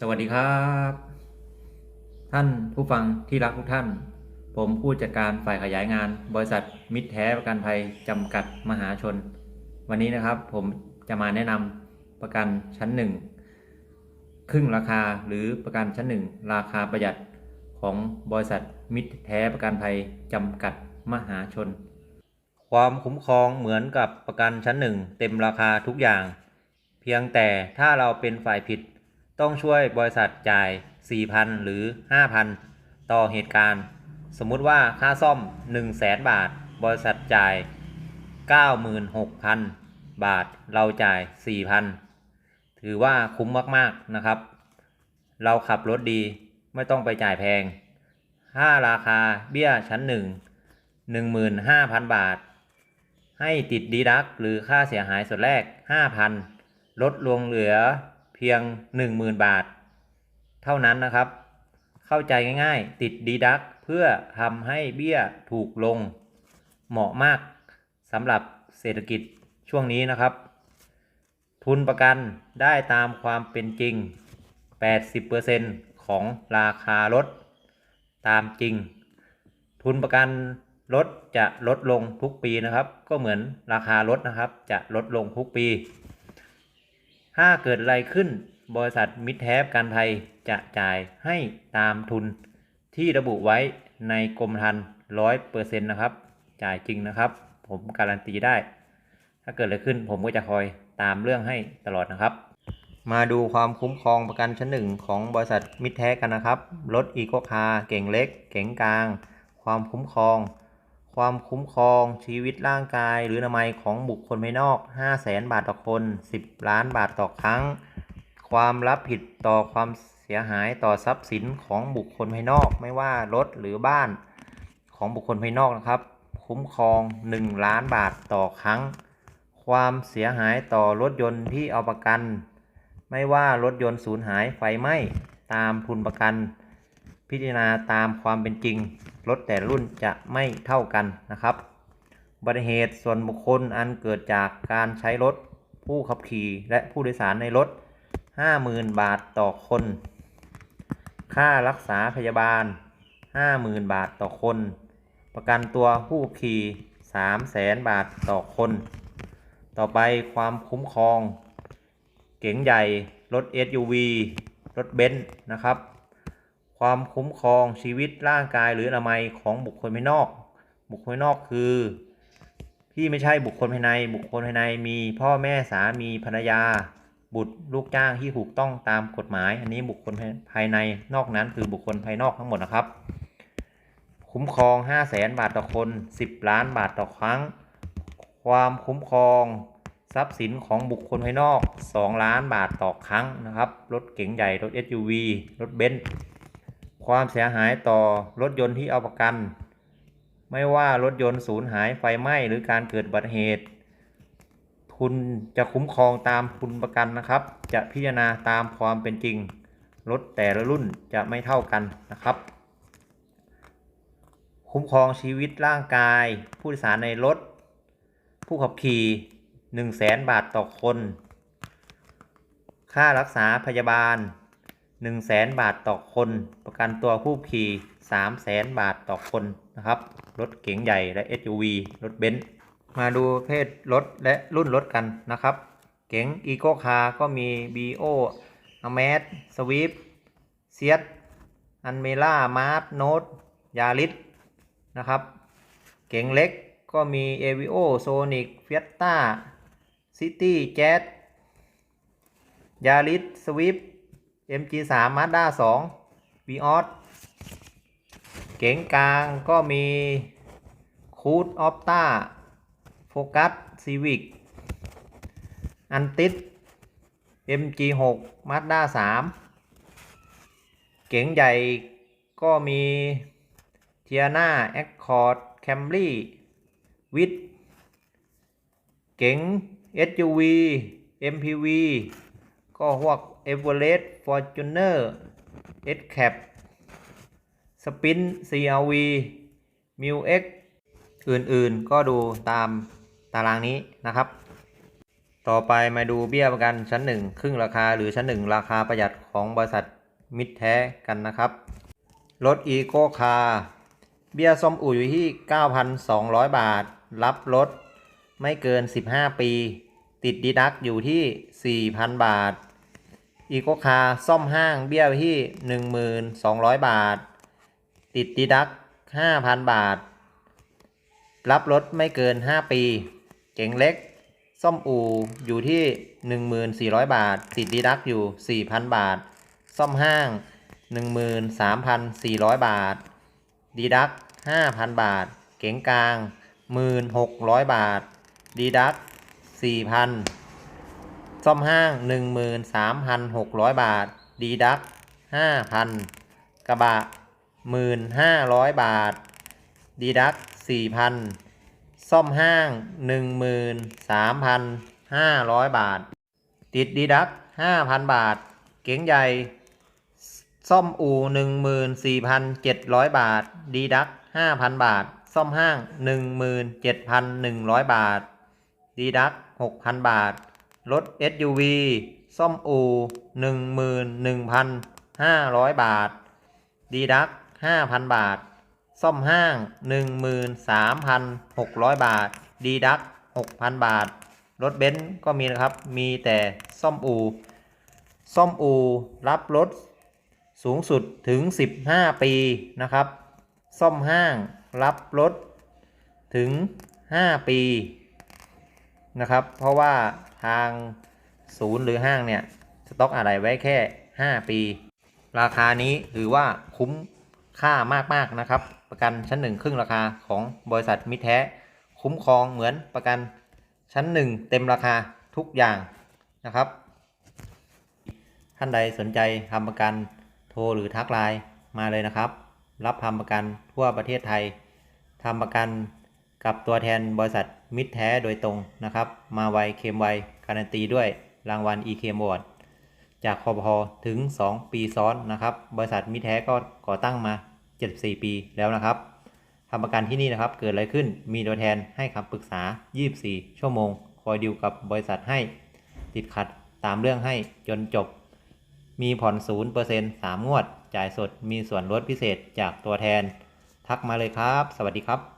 สวัสดีครับ ท่านผู้ฟังที่รักทุกท่าน ผมผู้จัดการฝ่ายขยายงาน บริษัทมิตรแท้ประกันภัยจำกัดมหาชน วันนี้นะครับผมจะมาแนะนำประกันชั้นหนึ่งครึ่งราคาหรือประกันชั้นหนึ่งราคาประหยัดของบริษัทมิตรแท้ประกันภัยจำกัดมหาชน ความคุ้มครองเหมือนกับประกันชั้นหนึ่งเต็มราคาทุกอย่าง เพียงแต่ถ้าเราเป็นฝ่ายผิด ต้องช่วยบริษัทจ่าย 4,000 หรือ 5,000 ต่อเหตุการณ์ สมมุติว่าค่าซ่อม 100,000 บาท บริษัทจ่าย 96,000 บาท เราจ่าย 4,000 ถือว่าคุ้มมากๆนะครับ เราขับรถดีไม่ต้องไปจ่ายแพง ถ้าราคาเบี้ยชั้น 1 15,000 บาท ให้ติดดีดักหรือค่าเสียหายส่วนแรก 5,000 ลดลงเหลือ เพียง 10,000 บาท เท่านั้นนะครับ เข้าใจง่ายๆ ติดดีดักเพื่อทำให้เบี้ยถูกลง เหมาะมากสำหรับเศรษฐกิจช่วงนี้นะครับ ทุนประกันได้ตามความเป็นจริง 80%ของราคารถ ตามจริง ทุนประกันรถจะลดลงทุกปีนะครับ ก็เหมือนราคารถนะครับ จะลดลงทุกปี ถ้าเกิดอะไรขึ้น บริษัทมิตรแท้กันภัยจะจ่ายให้ตามทุนที่ระบุไว้ในกรมธรรม์ร้อยเปอร์เซ็นต์นะครับ จ่ายจริงนะครับ ผมการันตีได้ ถ้าเกิดอะไรขึ้นผมก็จะคอยตามเรื่องให้ตลอดนะครับ มาดูความคุ้มครองประกันชั้นหนึ่งของบริษัทมิตรแท้กันนะครับ รถอีโคคาร์เก่งเล็ก เก่งกลาง ความคุ้มครอง ความคุ้มครองชีวิตร่างกาย หรืออนามัยของบุคคลภายนอก5 0 0แสนบาทต่อคน 10 ล้านบาทต่อครั้ง ความรับผิดต่อความเสียหายต่อทรัพย์สินของบุคคลภายนอก ไม่ว่ารถหรือบ้านของบุคคลภายนอกนะครับ คุ้มครอง 1 ล้านบาทต่อครั้ง ความเสียหายต่อรถยนต์ที่เอาประกัน ไม่ว่ารถยนต์สูญหายไฟไหม้ตามทุนประกัน พิจารณาตามความเป็นจริง รถแต่รุ่นจะไม่เท่ากันนะครับอุบัติเหตุส่วนบุคคลอันเกิดจากการใช้รถผู้ขับขี่และผู้โดยสารในรถ 50,000 บาทต่อคน ค่ารักษาพยาบาล 50,000 บาทต่อคน ประกันตัวผู้ขับขี่ 300,000 บาทต่อคน ต่อไปความคุ้มครอง เก๋งใหญ่ รถ SUV รถเบนซ์นะครับ ความคุ้มครองชีวิตร่างกายหรืออนามัยของบุคคลภายนอก บุคคลภายนอกคือที่ไม่ใช่บุคคลภายใน บุคคลภายในมีพ่อแม่สามีภรรยา บุตรลูกจ้างที่ถูกต้องตามกฎหมาย อันนี้บุคคลภายในนอกนั้นคือบุคคลภายนอกทั้งหมดนะครับ คุ้มครอง 5 0 0แสนบาทต่อคน 10 ล้านบาทต่อครั้ง ความคุ้มครองทรัพย์สินของบุคคลภายนอก 2 ล้านบาทต่อครั้งนะครับ รถเก๋งใหญ่ รถ SUV รถเบนซ์ ความเสียหายต่อรถยนต์ที่เอาประกัน ไม่ว่ารถยนต์สูญหายไฟไหม้หรือการเกิดอุบัติเหตุ ทุนจะคุ้มครองตามทุนประกันนะครับ จะพิจารณาตามความเป็นจริง รถแต่ละรุ่นจะไม่เท่ากันนะครับ คุ้มครองชีวิตร่างกาย ผู้โดยสารในรถ ผู้ขับขี่ 1 0 0 0 0แสนบาทต่อคน ค่ารักษาพยาบาล 1 0 0 0 0แสนบาทต่อคน ประกันตัวผู้ขี่3 0 0แสนบาทต่อคนนะครับ รถเก๋งใหญ่และ SUV รถเบนซ์มาดูเพศรถและรุ่นรถกันนะครับ เก๋งอีโ c คาร์ก็มี BO a m a z Swift เซียตอันเมล่ามาร์โนตยาริสนะครับ เก๋งเล็กก็มี a v i o Sonic Fiesta City Jazz ยาริสสวิฟ MG3 Mazda 2 v ีออสเก๋งกลางก็มีคูดออฟต้าโฟกัสซีวิกอันติส MG6 Mazda 3 เก๋งใหญ่ก็มีเทียนาแอคคอร์ดแคมรี่วิดเก๋ง SUV MPV ก็พวก e v e r e s t Fortuner S Cap Spin CRV m u X อื่นๆ ก็ดูตามตารางนี้นะครับ ต่อไปมาดูเบี้ยประกันชั้นหนึ่งครึ่งราคาหรือชั้นหนึ่งราคาประหยัดของบริษัทมิตรแท้กันนะครับรถอีโคคาร์เบี้ยซ่อมอู่อยู่ที่ 9,200 บาท รับรถไม่เกิน 15 ปี ติดดีดักอยู่ที่ 4,000 บาท อีโคคาซ่อมห้างเบี้ยอยู่ที่1,200บาท ติดดีดัก5,000บาท รับรถไม่เกิน5ปี เก๋งเล็ก ซ่อมอูอยู่ที่1400บาท ติดดีดักอยู่4,000บาท ซ่อมห้าง13,400บาท ดีดัก5,000บาท เก๋งกลาง1,600บาท ดีดัก4,000 ซ่อมห้าง 13,600 บาท ดีดัก 5,000 กระบะ 1,500 บาท ดีดัก 4,000 ซ่อมห้าง 13,500 บาท ติดดีดัก 5,000 บาท เก๋งใหญ่ ซ่อมอู่14,700 บาท ดีดัก 5,000 บาท ซ่อมห้าง 17,100 บาท ดีดัก 6,000 บาท รถ SUV ซ่อมอู่11,500 บาท ดีดัก 5,000 บาท ซ่อมห้าง 13,600 บาท ดีดัก 6,000 บาท รถเบนซ์ก็มีนะครับ มีแต่ซ่อมอู่ ซ่อมอู่รับรถสูงสุดถึง 15 ปีนะครับ ซ่อมห้างรับรถถึง 5 ปี นะครับ เพราะว่าทางศูนย์หรือห้างเนี่ยสต็อกอะไรไว้แค่ 5 ปี ราคานี้ถือว่าคุ้มค่ามากๆนะครับ ประกันชั้นหนึ่งครึ่งราคาของบริษัทมิตรแท้ คุ้มครองเหมือนประกันชั้นหนึ่งเต็มราคาทุกอย่างนะครับ ท่านใดสนใจทำประกันโทรหรือทักไลน์มาเลยนะครับ รับทำประกันทั่วประเทศไทยทำประกัน กับตัวแทนบริษัทมิตรแท้โดยตรงนะครับ มาไวเคมไวการันตีด้วยรางวัล e k m Award จากคอพอถึง 2 ปีซ้อนนะครับ บริษัทมิตรแท้ก็ก่อตั้งมา 74 ปีแล้วนะครับทำประกันที่นี่นะครับเกิดอะไรขึ้นมีตัวแทนให้คำปรึกษา 24 ชั่วโมง คอยดิวกับบริษัทให้ ติดขัดตามเรื่องให้จนจบ มีผ่อน0% 3งวด จ่ายสดมีส่วนลดพิเศษจากตัวแทน ทักมาเลยครับ สวัสดีครับ